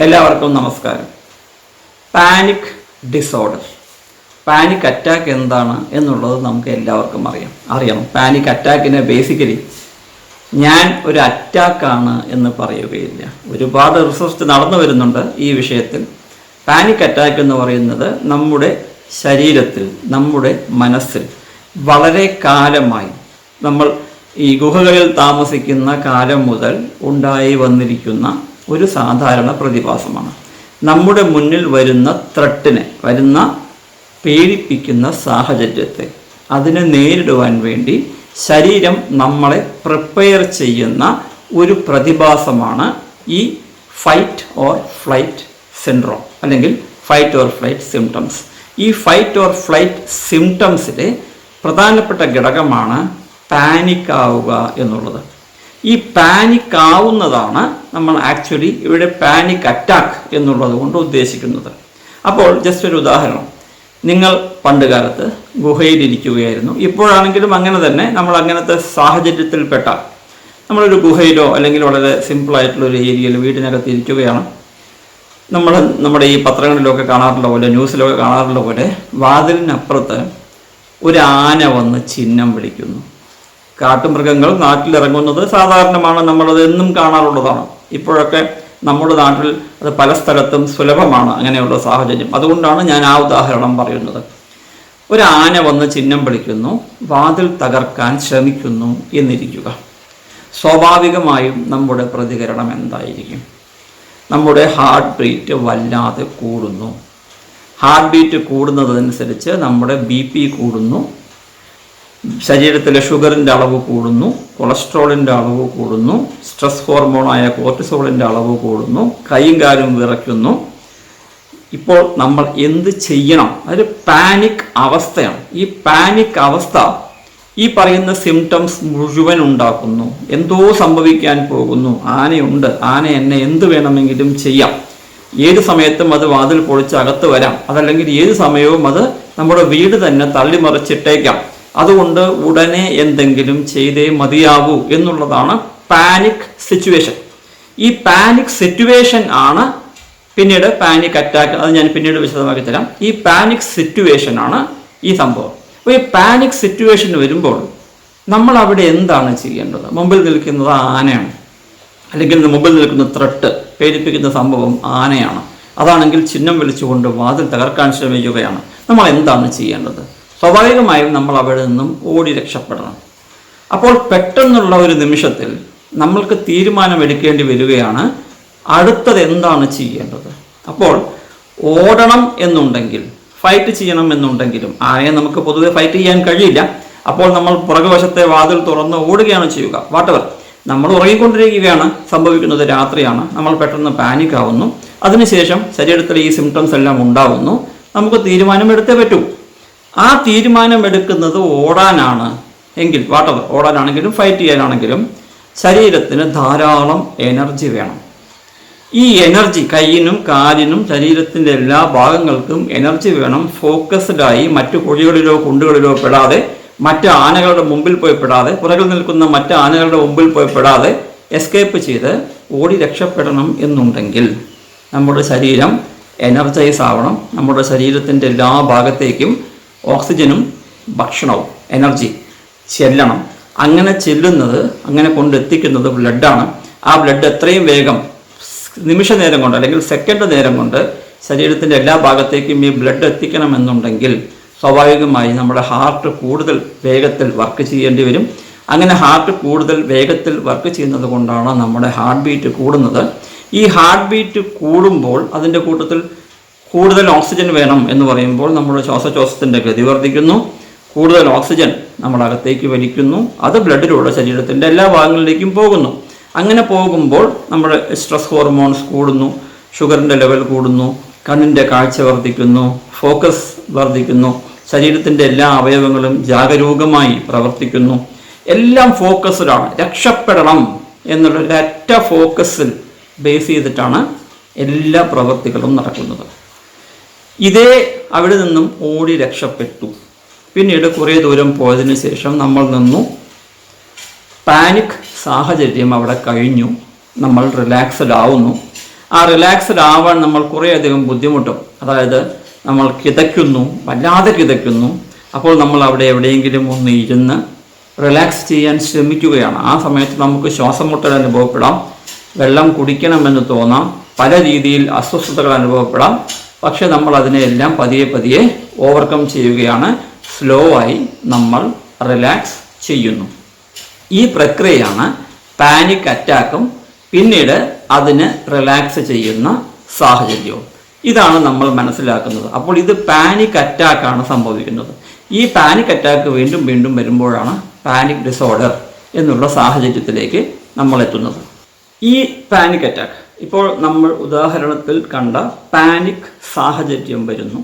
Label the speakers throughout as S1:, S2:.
S1: എല്ലാവർക്കും നമസ്കാരം. Panic disorder panic attack എന്താണ് എന്നുള്ളത് നമുക്ക് എല്ലാവർക്കും അറിയാം. അറിയാം. പാനിക് അറ്റാക്കിനെ ബേസിക്കലി ഞാൻ ഒരു അറ്റാക്കാണ് എന്ന് പറയുകയില്ല. ഒരുപാട് റിസർച്ച് നടന്നു വരുന്നുണ്ട് ഈ വിഷയത്തിൽ. പാനിക് അറ്റാക്ക് എന്ന് പറയുന്നത് നമ്മുടെ ശരീരത്തിൽ നമ്മുടെ മനസ്സിൽ വളരെ കാലമായി നമ്മൾ ഈ ഗുഹകളിൽ താമസിക്കുന്ന കാലം മുതൽ ഉണ്ടായി വന്നിരിക്കുന്ന ഒരു സാധാരണ പ്രതിഭാസമാണ്. നമ്മുടെ മുന്നിൽ വരുന്ന ത്രട്ടിനെ വരുന്ന പേടിപ്പിക്കുന്ന സാഹചര്യത്തെ അതിനെ നേരിടുവാൻ വേണ്ടി ശരീരം നമ്മളെ പ്രിപ്പയർ ചെയ്യുന്ന ഒരു പ്രതിഭാസമാണ് ഈ ഫൈറ്റ് ഓർ ഫ്ലൈറ്റ് സിൻഡ്രോം അല്ലെങ്കിൽ ഫൈറ്റ് ഓർ ഫ്ലൈറ്റ് സിംറ്റംസ് ഈ ഫൈറ്റ് ഓർ ഫ്ലൈറ്റ് സിംറ്റംസിലെ പ്രധാനപ്പെട്ട ഘടകമാണ് പാനിക് ആവുക എന്നുള്ളത്. ഈ പാനിക് ആവുന്നതാണ് നമ്മൾ ആക്ച്വലി ഇവിടെ പാനിക് അറ്റാക്ക് എന്നുള്ളത് കൊണ്ട് ഉദ്ദേശിക്കുന്നത്. അപ്പോൾ ജസ്റ്റ് ഒരു ഉദാഹരണം. നിങ്ങൾ പണ്ട് കാലത്ത് ഗുഹയിലിരിക്കുകയായിരുന്നു. ഇപ്പോഴാണെങ്കിലും അങ്ങനെ തന്നെ നമ്മൾ അങ്ങനത്തെ സാഹചര്യത്തിൽപ്പെട്ട നമ്മളൊരു ഗുഹയിലോ അല്ലെങ്കിൽ വളരെ സിമ്പിളായിട്ടുള്ള ഒരു ഏരിയയിൽ വീടിനകത്ത് ഇരിക്കുകയാണ്. നമ്മൾ നമ്മുടെ ഈ പത്രങ്ങളിലൊക്കെ കാണാറുള്ള പോലെ ന്യൂസിലൊക്കെ കാണാറുള്ള പോലെ വാതിലിനപ്പുറത്ത് ഒരു ആന വന്ന് ചിഹ്നം വിളിക്കുന്നു. കാട്ടുമൃഗങ്ങൾ നാട്ടിലിറങ്ങുന്നത് സാധാരണമാണ്. നമ്മളത് എന്നും കാണാറുള്ളതാണ്. ഇപ്പോഴൊക്കെ നമ്മുടെ നാട്ടിൽ അത് പല സ്ഥലത്തും സുലഭമാണ് അങ്ങനെയുള്ള സാഹചര്യം. അതുകൊണ്ടാണ് ഞാൻ ആ ഉദാഹരണം പറയുന്നത്. ഒരു ആന വന്ന് ചിഹ്നം വിളിക്കുന്നു വാതിൽ തകർക്കാൻ ശ്രമിക്കുന്നു എന്നിരിക്കുക. സ്വാഭാവികമായും നമ്മുടെ പ്രതികരണം എന്തായിരിക്കും? നമ്മുടെ ഹാർട്ട് ബീറ്റ് വല്ലാതെ കൂടുന്നു. ഹാർട്ട് ബീറ്റ് കൂടുന്നതനുസരിച്ച് നമ്മുടെ ബി പി കൂടുന്നു. ശരീരത്തിലെ ഷുഗറിന്റെ അളവ് കൂടുന്നു കൊളസ്ട്രോളിന്റെ അളവ് കൂടുന്നു സ്ട്രെസ് ഹോർമോണായ കോർട്ടിസോളിന്റെ അളവ് കൂടുന്നു കൈയും കാലും വിറയ്ക്കുന്നു. ഇപ്പോൾ നമ്മൾ എന്ത് ചെയ്യണം? അതൊരു പാനിക് അവസ്ഥയാണ്. ഈ പാനിക് അവസ്ഥ ഈ പറയുന്ന സിംറ്റംസ് മുഴുവൻ ഉണ്ടാക്കുന്നു. എന്തോ സംഭവിക്കാൻ പോകുന്നു. ആനയുണ്ട്. ആന എന്നെ എന്ത് വേണമെങ്കിലും ചെയ്യാം. ഏത് സമയത്തും അത് വാതിൽ പൊളിച്ച് അകത്ത് വരാം. അതല്ലെങ്കിൽ ഏത് സമയവും അത് നമ്മുടെ വീട് തന്നെ തള്ളിമറിച്ചിട്ടേക്കാം. അതുകൊണ്ട് ഉടനെ എന്തെങ്കിലും ചെയ്തേ മതിയാകൂ എന്നുള്ളതാണ് പാനിക് സിറ്റുവേഷൻ ഈ പാനിക് സിറ്റുവേഷൻ ആണ് പിന്നീട് പാനിക് അറ്റാക്ക് അത് ഞാൻ പിന്നീട് വിശദമാക്കി തരാം. ഈ പാനിക് സിറ്റുവേഷൻ ആണ് ഈ സംഭവം. അപ്പോൾ ഈ പാനിക് സിറ്റുവേഷൻ വരുമ്പോൾ നമ്മൾ അവിടെ എന്താണ് ചെയ്യേണ്ടത്? മുമ്പിൽ നിൽക്കുന്നത് ആനയാണ്. അല്ലെങ്കിൽ മുമ്പിൽ നിൽക്കുന്ന ത്രട്ട് പേടിപ്പിക്കുന്ന സംഭവം ആനയാണ്. അതാണെങ്കിൽ ചിഹ്നം വിളിച്ചുകൊണ്ട് വാതിൽ തകർക്കാൻ ശ്രമിക്കുകയാണ്. നമ്മൾ എന്താണ് ചെയ്യേണ്ടത്? സ്വാഭാവികമായും നമ്മൾ അവിടെ നിന്നും ഓടി രക്ഷപ്പെടണം. അപ്പോൾ പെട്ടെന്നുള്ള ഒരു നിമിഷത്തിൽ നമ്മൾക്ക് തീരുമാനമെടുക്കേണ്ടി വരികയാണ് അടുത്തത് എന്താണ് ചെയ്യേണ്ടത്. അപ്പോൾ ഓടണം എന്നുണ്ടെങ്കിൽ ഫൈറ്റ് ചെയ്യണം എന്നുണ്ടെങ്കിലും ആരെയും നമുക്ക് പൊതുവെ ഫൈറ്റ് ചെയ്യാൻ കഴിയില്ല. അപ്പോൾ നമ്മൾ പുറകുവശത്തെ വാതിൽ തുറന്ന് ഓടുകയാണ് ചെയ്യുക. വാട്ടവർ നമ്മൾ ഉറങ്ങിക്കൊണ്ടിരിക്കുകയാണ് സംഭവിക്കുന്നത് രാത്രിയാണ്. നമ്മൾ പെട്ടെന്ന് പാനിക് ആവുന്നു. അതിനുശേഷം ശരീരത്തിൽ ഈ സിംറ്റംസ് എല്ലാം ഉണ്ടാവുന്നു. നമുക്ക് തീരുമാനമെടുത്തേ പറ്റൂ. ആ തീരുമാനം എടുക്കുന്നത് ഓടാനാണ് എങ്കിൽ വാട്ടവർ ഓടാനാണെങ്കിലും ഫൈറ്റ് ചെയ്യാനാണെങ്കിലും ശരീരത്തിന് ധാരാളം എനർജി വേണം. ഈ എനർജി കയ്യിനും കാലിനും ശരീരത്തിന്റെ എല്ലാ ഭാഗങ്ങൾക്കും എനർജി വേണം. ഫോക്കസ്ഡായി മറ്റു കുഴികളിലോ കുണ്ടുകളിലോ പെടാതെ മറ്റ് ആനകളുടെ മുമ്പിൽ പോയി പെടാതെ പുറകിൽ നിൽക്കുന്ന മറ്റ് ആനകളുടെ മുമ്പിൽ പോയി പെടാതെ എസ്കേപ്പ് ചെയ്ത് ഓടി രക്ഷപ്പെടണം എന്നുണ്ടെങ്കിൽ നമ്മുടെ ശരീരം എനർജൈസ് ആവണം. നമ്മുടെ ശരീരത്തിന്റെ എല്ലാ ഭാഗത്തേക്കും ഓക്സിജനും ഭക്ഷണവും എനർജി ചെല്ലണം. അങ്ങനെ ചെല്ലുന്നത് അങ്ങനെ കൊണ്ടെത്തിക്കുന്നത് ബ്ലഡാണ്. ആ ബ്ലഡ് എത്രയും വേഗം നിമിഷ നേരം കൊണ്ട് അല്ലെങ്കിൽ സെക്കൻഡ് നേരം കൊണ്ട് ശരീരത്തിന്റെ എല്ലാ ഭാഗത്തേക്കും ഈ ബ്ലഡ് എത്തിക്കണമെന്നുണ്ടെങ്കിൽ സ്വാഭാവികമായി നമ്മുടെ ഹാർട്ട് കൂടുതൽ വേഗത്തിൽ വർക്ക് ചെയ്യേണ്ടി വരും. അങ്ങനെ ഹാർട്ട് കൂടുതൽ വേഗത്തിൽ വർക്ക് ചെയ്യുന്നത് കൊണ്ടാണ് നമ്മുടെ ഹാർട്ട് ബീറ്റ് കൂടുന്നത്. ഈ ഹാർട്ട് ബീറ്റ് കൂടുമ്പോൾ അതിന്റെ കൂട്ടത്തിൽ കൂടുതൽ ഓക്സിജൻ വേണം എന്ന് പറയുമ്പോൾ നമ്മുടെ ശ്വാസകോശത്തിന്റെ ഗതി വർദ്ധിക്കുന്നു. കൂടുതൽ ഓക്സിജൻ നമ്മുടെ അകത്തേക്ക് വലിക്കുന്നു. അത് ബ്ലഡിലൂടെ ശരീരത്തിന്റെ എല്ലാ ഭാഗങ്ങളിലേക്കും പോകുന്നു. അങ്ങനെ പോകുമ്പോൾ നമ്മുടെ സ്ട്രെസ് ഹോർമോൺസ് കൂടുന്നു. ഷുഗറിന്റെ ലെവൽ കൂടുന്നു. കണ്ണിന്റെ കാഴ്ച വർദ്ധിക്കുന്നു. ഫോക്കസ് വർദ്ധിക്കുന്നു. ശരീരത്തിന്റെ എല്ലാ അവയവങ്ങളും ജാഗരൂകമായി പ്രവർത്തിക്കുന്നു. എല്ലാം ഫോക്കസ്ഡാണ് രക്ഷപ്പെടണം എന്നുള്ള ഒരൊറ്റ ഫോക്കസിൽ ബേസ് ചെയ്തിട്ടാണ് എല്ലാ പ്രവൃത്തികളും നടക്കുന്നത്. ഇതേ അവിടെ നിന്നും ഓടി രക്ഷപ്പെട്ടു. പിന്നീട് കുറേ ദൂരം പോയതിന് ശേഷം നമ്മൾ നിന്നു. പാനിക് സാഹചര്യം അവിടെ കഴിഞ്ഞു. നമ്മൾ റിലാക്സ്ഡ് ആവുന്നു. ആ റിലാക്സ്ഡ് ആവാൻ നമ്മൾ കുറേയധികം ബുദ്ധിമുട്ടും. അതായത് നമ്മൾ കിതയ്ക്കുന്നു വല്ലാതെ കിതയ്ക്കുന്നു. അപ്പോൾ നമ്മൾ അവിടെ എവിടെയെങ്കിലും ഒന്ന് ഇരുന്ന് റിലാക്സ് ചെയ്യാൻ ശ്രമിക്കുകയാണ്. ആ സമയത്ത് നമുക്ക് ശ്വാസം മുട്ടൽ അനുഭവപ്പെടാം. വെള്ളം കുടിക്കണമെന്ന് തോന്നാം. പല രീതിയിൽ അസ്വസ്ഥതകൾ അനുഭവപ്പെടാം. പക്ഷെ നമ്മൾ അതിനെയെല്ലാം പതിയെ പതിയെ ഓവർകം ചെയ്യുകയാണ്. സ്ലോ ആയി നമ്മൾ റിലാക്സ് ചെയ്യുന്നു. ഈ പ്രക്രിയയാണ് പാനിക് അറ്റാക്കും പിന്നീട് അതിന് റിലാക്സ് ചെയ്യുന്ന സാഹചര്യവും. ഇതാണ് നമ്മൾ മനസ്സിലാക്കുന്നത്. അപ്പോൾ ഇത് പാനിക് അറ്റാക്കാണ് സംഭവിക്കുന്നത്. ഈ പാനിക് അറ്റാക്ക് വീണ്ടും വീണ്ടും വരുമ്പോഴാണ് പാനിക് ഡിസോർഡർ എന്നുള്ള സാഹചര്യത്തിലേക്ക് നമ്മൾ എത്തുന്നത്. ഈ പാനിക് അറ്റാക്ക് ഇപ്പോൾ നമ്മൾ ഉദാഹരണത്തിൽ കണ്ട പാനിക് സാഹചര്യം വരുന്നു.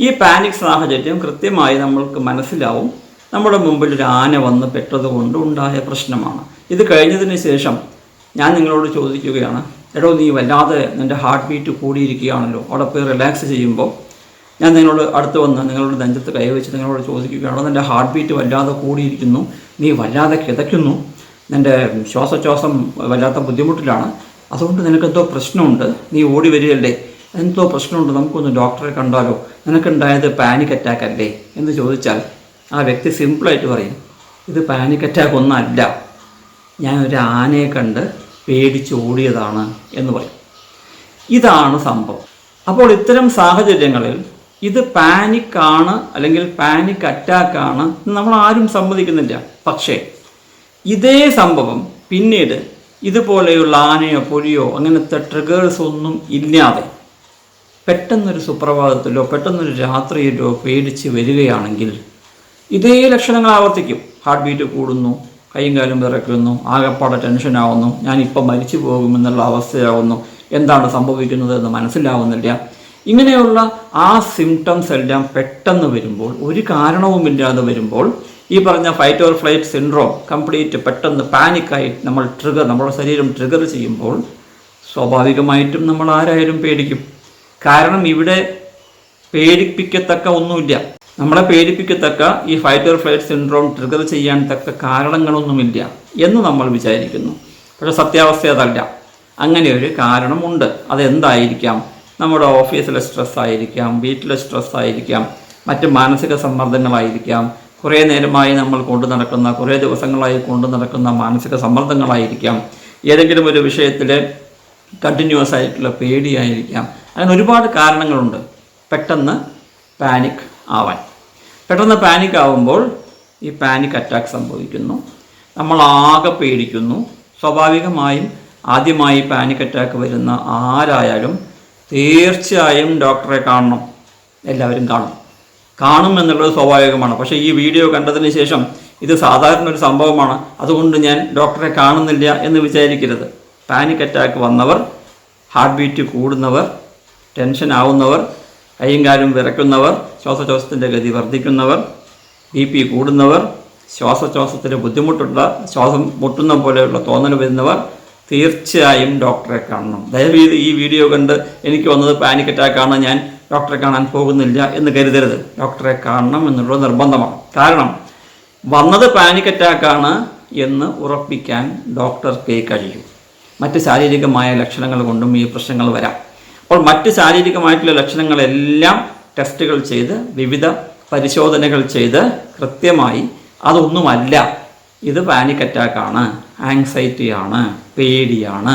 S1: ഈ പാനിക് സാഹചര്യം കൃത്യമായി നമ്മൾക്ക് മനസ്സിലാവും. നമ്മുടെ മുമ്പിൽ ഒരു ആന വന്ന് പെട്ടതുകൊണ്ട് ഉണ്ടായ പ്രശ്നമാണ്. ഇത് കഴിഞ്ഞതിന് ശേഷം ഞാൻ നിങ്ങളോട് ചോദിക്കുകയാണ് എടോ നീ വല്ലാതെ നിന്റെ ഹാർട്ട് ബീറ്റ് കൂടിയിരിക്കുകയാണല്ലോ. അവിടെ പോയി റിലാക്സ് ചെയ്യുമ്പോൾ ഞാൻ നിങ്ങളോട് അടുത്ത് വന്ന് നിങ്ങളോട് നെഞ്ചത്ത് കൈവച്ച് നിങ്ങളോട് ചോദിക്കുകയാണ് നിന്റെ ഹാർട്ട് ബീറ്റ് വല്ലാതെ കൂടിയിരിക്കുന്നു. നീ വല്ലാതെ കിതയ്ക്കുന്നു. നിന്റെ ശ്വാസോച്ഛ്വാസം വല്ലാത്ത ബുദ്ധിമുട്ടിലാണ്. അതുകൊണ്ട് നിനക്കെന്തോ പ്രശ്നമുണ്ട്. നീ ഓടി വരികയല്ലേ? എന്തോ പ്രശ്നമുണ്ട്. നമുക്കൊന്ന് ഡോക്ടറെ കണ്ടാലോ? നിനക്കുണ്ടായത് പാനിക് അറ്റാക്ക് അല്ലേ? എന്ന് ചോദിച്ചാൽ ആ വ്യക്തി സിമ്പിളായിട്ട് പറയും. ഇത് പാനിക് അറ്റാക്ക് ഒന്നല്ല. ഞാൻ ഒരു ആനയെ കണ്ട് പേടിച്ച് ഓടിയതാണ് എന്ന് പറയും. ഇതാണ് സംഭവം. അപ്പോൾ ഇത്തരം സാഹചര്യങ്ങളിൽ ഇത് പാനിക്കാണ് അല്ലെങ്കിൽ പാനിക് അറ്റാക്കാണ് നമ്മൾ ആരും സമ്മതിക്കുന്നില്ല. പക്ഷേ ഇതേ സംഭവം പിന്നീട് ഇതുപോലെയുള്ള ആനയോ പുലിയോ അങ്ങനത്തെ ട്രിഗേഴ്സ് ഒന്നും ഇല്ലാതെ പെട്ടെന്നൊരു സുപ്രഭാതത്തിലോ പെട്ടെന്നൊരു രാത്രിയിലോ പേടിച്ച് വരികയാണെങ്കിൽ ഇതേ ലക്ഷണങ്ങൾ ആവർത്തിക്കും. ഹാർട്ട് ബീറ്റ് കൂടുന്നു കൈയും കാലും വിറയ്ക്കുന്നു ആകെപ്പാടെ ടെൻഷനാവുന്നു ഞാനിപ്പോൾ മരിച്ചു പോകുമെന്നുള്ള അവസ്ഥയാവുന്നു. എന്താണ് സംഭവിക്കുന്നത് എന്ന് മനസ്സിലാവുന്നില്ല. ഇങ്ങനെയുള്ള ആ സിംറ്റംസ് എല്ലാം പെട്ടെന്ന് വരുമ്പോൾ ഒരു കാരണവുമില്ലാതെ വരുമ്പോൾ ഈ പറഞ്ഞ fight or flight syndrome complete പെട്ടെന്ന് പാനിക്കായി നമ്മൾ ട്രിഗർ നമ്മുടെ ശരീരം ട്രിഗർ ചെയ്യുമ്പോൾ സ്വാഭാവികമായിട്ടും നമ്മൾ ആരായാലും പേടിക്കും. കാരണം ഇവിടെ പേടിപ്പിക്കത്തക്ക ഒന്നുമില്ല. നമ്മളെ പേടിപ്പിക്കത്തക്ക ഈ fight or flight syndrome trigger ചെയ്യാൻ തക്ക കാരണങ്ങളൊന്നുമില്ല എന്ന് നമ്മൾ വിചാരിക്കുന്നു. പക്ഷേ സത്യാവസ്ഥ അതല്ല. അങ്ങനെ ഒരു കാരണമുണ്ട്. അതെന്തായിരിക്കാം? നമ്മുടെ ഓഫീസിലെ സ്ട്രെസ് ആയിരിക്കാം വീട്ടിലെ സ്ട്രെസ് ആയിരിക്കാം മറ്റ് മാനസിക സമ്മർദ്ദങ്ങളായിരിക്കാം കുറേ നേരമായി നമ്മൾ കൊണ്ടു നടക്കുന്ന കുറേ ദിവസങ്ങളായി കൊണ്ടു നടക്കുന്ന മാനസിക സമ്മർദ്ദങ്ങളായിരിക്കാം. ഏതെങ്കിലും ഒരു വിഷയത്തിൽ കണ്ടിന്യൂസ് ആയിട്ടുള്ള പേടിയായിരിക്കാം. അങ്ങനെ ഒരുപാട് കാരണങ്ങളുണ്ട്. പെട്ടെന്ന് പാനിക് ആവാൻ. പെട്ടെന്ന് പാനിക് ആവുമ്പോൾ ഈ പാനിക് അറ്റാക്ക് സംഭവിക്കുന്നു. നമ്മൾ ആകെ പേടിക്കുന്നു. സ്വാഭാവികമായും ആദ്യമായി പാനിക് അറ്റാക്ക് വരുന്ന ആരായാലും തീർച്ചയായും ഡോക്ടറെ കാണണം. എല്ലാവരും കാണും. കാണും എന്നുള്ളത് സ്വാഭാവികമാണ്. പക്ഷേ ഈ വീഡിയോ കണ്ടതിന് ശേഷം ഇത് സാധാരണ ഒരു സംഭവമാണ്. അതുകൊണ്ട് ഞാൻ ഡോക്ടറെ കാണുന്നില്ല എന്ന് വിചാരിക്കരുത്. പാനിക് അറ്റാക്ക് വന്നവർ ഹാർട്ട് ബീറ്റ് കൂടുന്നവർ ടെൻഷൻ ആവുന്നവർ കൈയും വിറയ്ക്കുന്നവർ ശ്വാസശ്വാസത്തിന്റെ ഗതി വർദ്ധിക്കുന്നവർ ബി പി കൂടുന്നവർ ശ്വാസശ്വാസത്തിന് ബുദ്ധിമുട്ടുള്ള ശ്വാസം മുട്ടുന്ന പോലെയുള്ള തോന്നൽ വരുന്നവർ തീർച്ചയായും ഡോക്ടറെ കാണണം. ദയവീത് ഈ വീഡിയോ കണ്ട് എനിക്ക് വന്നത് പാനിക് അറ്റാക്കാണ് ഞാൻ ഡോക്ടറെ കാണാൻ പോകുന്നില്ല എന്ന് കരുതരുത്. ഡോക്ടറെ കാണണം എന്നുള്ളത് നിർബന്ധമാണ്. കാരണം വന്നത് പാനിക് അറ്റാക്കാണ് എന്ന് ഉറപ്പിക്കാൻ ഡോക്ടർക്ക് കഴിയും. മറ്റ് ശാരീരികമായ ലക്ഷണങ്ങൾ കൊണ്ടും ഈ പ്രശ്നങ്ങൾ വരാം. അപ്പോൾ മറ്റ് ശാരീരികമായിട്ടുള്ള ലക്ഷണങ്ങളെല്ലാം ടെസ്റ്റുകൾ ചെയ്ത് വിവിധ പരിശോധനകൾ ചെയ്ത് കൃത്യമായി അതൊന്നുമല്ല. ഇത് പാനിക് അറ്റാക്കാണ് ആങ്സൈറ്റിയാണ് പേടിയാണ്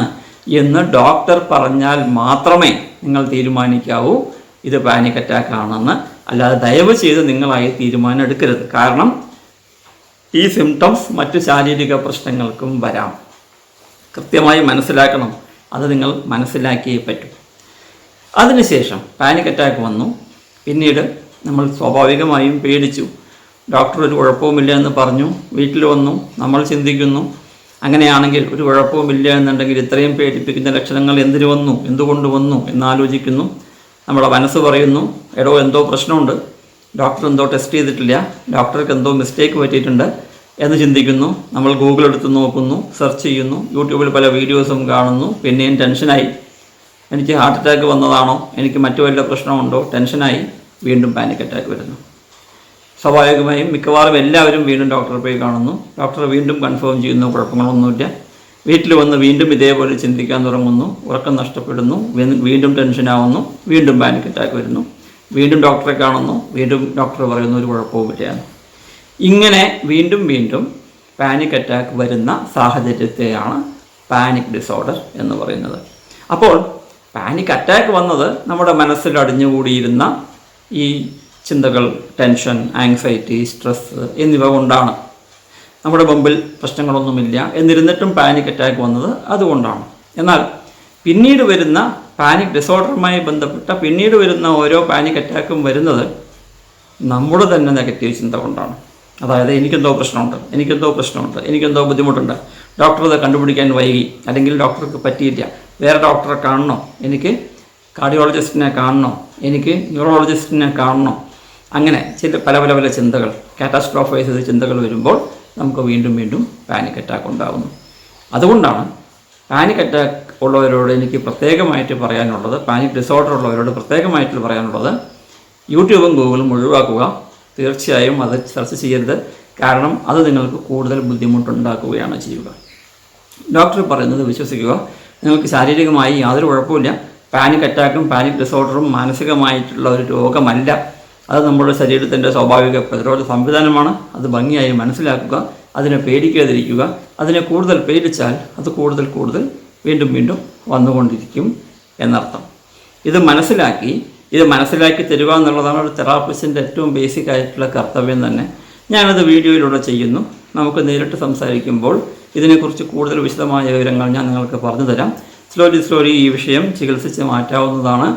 S1: എന്ന് ഡോക്ടർ പറഞ്ഞാൽ മാത്രമേ നിങ്ങൾ തീരുമാനിക്കാവൂ. ഇത് പാനിക് അറ്റാക്ക് ആണെന്ന്. അല്ലാതെ ദയവ് ചെയ്ത് നിങ്ങളായി തീരുമാനം എടുക്കരുത്. കാരണം ഈ സിംറ്റംസ് മറ്റു ശാരീരിക പ്രശ്നങ്ങൾക്കും വരാം. കൃത്യമായി മനസ്സിലാക്കണം. അത് നിങ്ങൾ മനസ്സിലാക്കിയേ പറ്റും. അതിനുശേഷം പാനിക് അറ്റാക്ക് വന്നു. പിന്നീട് നമ്മൾ സ്വാഭാവികമായും പേടിച്ചു. ഡോക്ടർ ഒരു കുഴപ്പവുമില്ല എന്ന് പറഞ്ഞു. വീട്ടിൽ വന്നു. നമ്മൾ ചിന്തിക്കുന്നു. അങ്ങനെയാണെങ്കിൽ ഒരു കുഴപ്പവുമില്ല എന്നുണ്ടെങ്കിൽ ഇത്രയും പേടിപ്പിക്കുന്ന ലക്ഷണങ്ങൾ എന്തിനു വന്നു? എന്തുകൊണ്ട് വന്നു? എന്നാലോചിക്കുന്നു നമ്മുടെ മനസ്സ് പറയുന്നു എടോ എന്തോ പ്രശ്നമുണ്ട് ഡോക്ടർ എന്തോ ടെസ്റ്റ് ചെയ്തിട്ടില്ല ഡോക്ടർക്ക് എന്തോ മിസ്റ്റേക്ക് പറ്റിയിട്ടുണ്ട് എന്ന് ചിന്തിക്കുന്നു. നമ്മൾ ഗൂഗിൾ എടുത്ത് നോക്കുന്നു സെർച്ച് ചെയ്യുന്നു യൂട്യൂബിൽ പല വീഡിയോസും കാണുന്നു പിന്നെയും ടെൻഷനായി എനിക്ക് ഹാർട്ട് അറ്റാക്ക് വന്നതാണോ? എനിക്ക് മറ്റു വല്ല പ്രശ്നമുണ്ടോ? ടെൻഷനായി വീണ്ടും പാനിക് അറ്റാക്ക് വരുന്നു. സ്വാഭാവികമായും മിക്കവാറും എല്ലാവരും വീണ്ടും ഡോക്ടറെ പോയി കാണുന്നു. ഡോക്ടർ വീണ്ടും കൺഫേം ചെയ്യുന്നു കുഴപ്പങ്ങളൊന്നുമില്ല. വീട്ടിൽ വന്ന് വീണ്ടും ഇതേപോലെ ചിന്തിക്കാൻ തുടങ്ങുന്നു. ഉറക്കം നഷ്ടപ്പെടുന്നു. വീണ്ടും ടെൻഷനാവുന്നു വീണ്ടും പാനിക് അറ്റാക്ക് വരുന്നു. വീണ്ടും ഡോക്ടറെ കാണുന്നു. വീണ്ടും ഡോക്ടർ പറയുന്നു ഒരു കുഴപ്പവുമില്ല ഇങ്ങനെ വീണ്ടും വീണ്ടും പാനിക് അറ്റാക്ക് വരുന്ന സാഹചര്യത്തെയാണ് പാനിക് ഡിസോർഡർ എന്ന് പറയുന്നത്. അപ്പോൾ പാനിക് അറ്റാക്ക് വന്നത് നമ്മുടെ മനസ്സിൽ അടിഞ്ഞുകൂടിയിരുന്ന ഈ ചിന്തകൾ ടെൻഷൻ ആങ്സൈറ്റി സ്ട്രെസ് എന്നിവ കൊണ്ടാണ്. നമ്മുടെ മുമ്പിൽ പ്രശ്നങ്ങളൊന്നുമില്ല. എന്നിരുന്നിട്ടും പാനിക് അറ്റാക്ക് വന്നത് അതുകൊണ്ടാണ്. എന്നാൽ പിന്നീട് വരുന്ന പാനിക് ഡിസോർഡറുമായി ബന്ധപ്പെട്ട പിന്നീട് വരുന്ന ഓരോ പാനിക് അറ്റാക്കും വരുന്നത് നമ്മുടെ തന്നെ നെഗറ്റീവ് ചിന്ത കൊണ്ടാണ്. അതായത് എനിക്കെന്തോ പ്രശ്നമുണ്ട് എനിക്കെന്തോ പ്രശ്നമുണ്ട് എനിക്കെന്തോ ബുദ്ധിമുട്ടുണ്ട്. ഡോക്ടർ അത് കണ്ടുപിടിക്കാൻ വൈകി അല്ലെങ്കിൽ ഡോക്ടർക്ക് പറ്റിയില്ല. വേറെ ഡോക്ടറെ കാണണോ? എനിക്ക് കാർഡിയോളജിസ്റ്റിനെ കാണണോ? എനിക്ക് ന്യൂറോളജിസ്റ്റിനെ കാണണോ? അങ്ങനെ ചില പല പല പല ചിന്തകൾ കാറ്റാസ്ട്രോഫൈസ് ചിന്തകൾ വരുമ്പോൾ നമുക്ക് വീണ്ടും വീണ്ടും പാനിക് അറ്റാക്ക് ഉണ്ടാകുന്നു. അതുകൊണ്ടാണ് പാനിക് അറ്റാക്ക് ഉള്ളവരോട് എനിക്ക് പ്രത്യേകമായിട്ട് പറയാനുള്ളത് പാനിക് ഡിസോർഡർ ഉള്ളവരോട് പ്രത്യേകമായിട്ട് പറയാനുള്ളത് യൂട്യൂബും ഗൂഗിളും ഒഴിവാക്കുക. തീർച്ചയായും അത് സെർച്ച് ചെയ്യരുത്. കാരണം അത് നിങ്ങൾക്ക് കൂടുതൽ ബുദ്ധിമുട്ടുണ്ടാക്കുകയാണ് ചെയ്യുക. ഡോക്ടർ പറയുന്നത് വിശ്വസിക്കുക. നിങ്ങൾക്ക് ശാരീരികമായി യാതൊരു കുഴപ്പമില്ല പാനിക് അറ്റാക്കും പാനിക് ഡിസോർഡറും മാനസികമായിട്ടുള്ള ഒരു രോഗമല്ല. അത് നമ്മുടെ ശരീരത്തിന്റെ സ്വാഭാവിക പ്രതിരോധ സംവിധാനമാണ്. അത് ഭംഗിയായി മനസ്സിലാക്കുക അതിനെ പേടിക്കാതിരിക്കുക അതിനെ കൂടുതൽ പേടിച്ചാൽ അത് കൂടുതൽ കൂടുതൽ വീണ്ടും വീണ്ടും വന്നുകൊണ്ടിരിക്കും എന്നർത്ഥം. ഇത് മനസ്സിലാക്കി ഇത് മനസ്സിലാക്കി തരിക എന്നുള്ളതാണ് ഒരു തെറാപ്പിസ്റ്റിന്റെ ഏറ്റവും ബേസിക് ആയിട്ടുള്ള കർത്തവ്യം തന്നെ. ഞാനത് വീഡിയോയിലൂടെ ചെയ്യുന്നു. നമുക്ക് നേരിട്ട് സംസാരിക്കുമ്പോൾ ഇതിനെക്കുറിച്ച് കൂടുതൽ വിശദമായ വിവരങ്ങൾ ഞാൻ നിങ്ങൾക്ക് പറഞ്ഞു തരാം സ്ലോലി സ്ലോലി ഈ വിഷയം ചികിത്സിച്ച് മാറ്റാവുന്നതാണ്.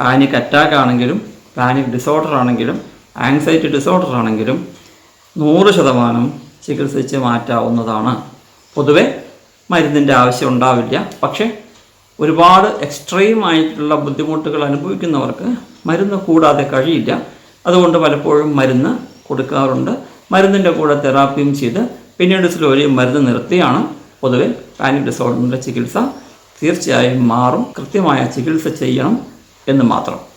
S1: പാനിക് അറ്റാക്ക് ആണെങ്കിലും പാനിക് ഡിസോർഡർ ആണെങ്കിലും ആങ്സൈറ്റി ഡിസോർഡർ ആണെങ്കിലും നൂറ് ശതമാനം ചികിത്സിച്ച് മാറ്റാവുന്നതാണ്. പൊതുവെ മരുന്നിന്റെ ആവശ്യം ഉണ്ടാവില്ല. പക്ഷേ ഒരുപാട് എക്സ്ട്രീം ആയിട്ടുള്ള ബുദ്ധിമുട്ടുകൾ അനുഭവിക്കുന്നവർക്ക് മരുന്ന് കൂടാതെ കഴിയില്ല. അതുകൊണ്ട് പലപ്പോഴും മരുന്ന് കൊടുക്കാറുണ്ട്. മരുന്നിന്റെ കൂടെ തെറാപ്പിയും ചെയ്ത് പിന്നീട് സ്ലോലി മരുന്ന് നിർത്തിയാണ്. പൊതുവെ പാനിക് ഡിസോർഡറിന്റെ ചികിത്സ തീർച്ചയായും മാറും. കൃത്യമായ ചികിത്സ ചെയ്യണം എന്ന് മാത്രം.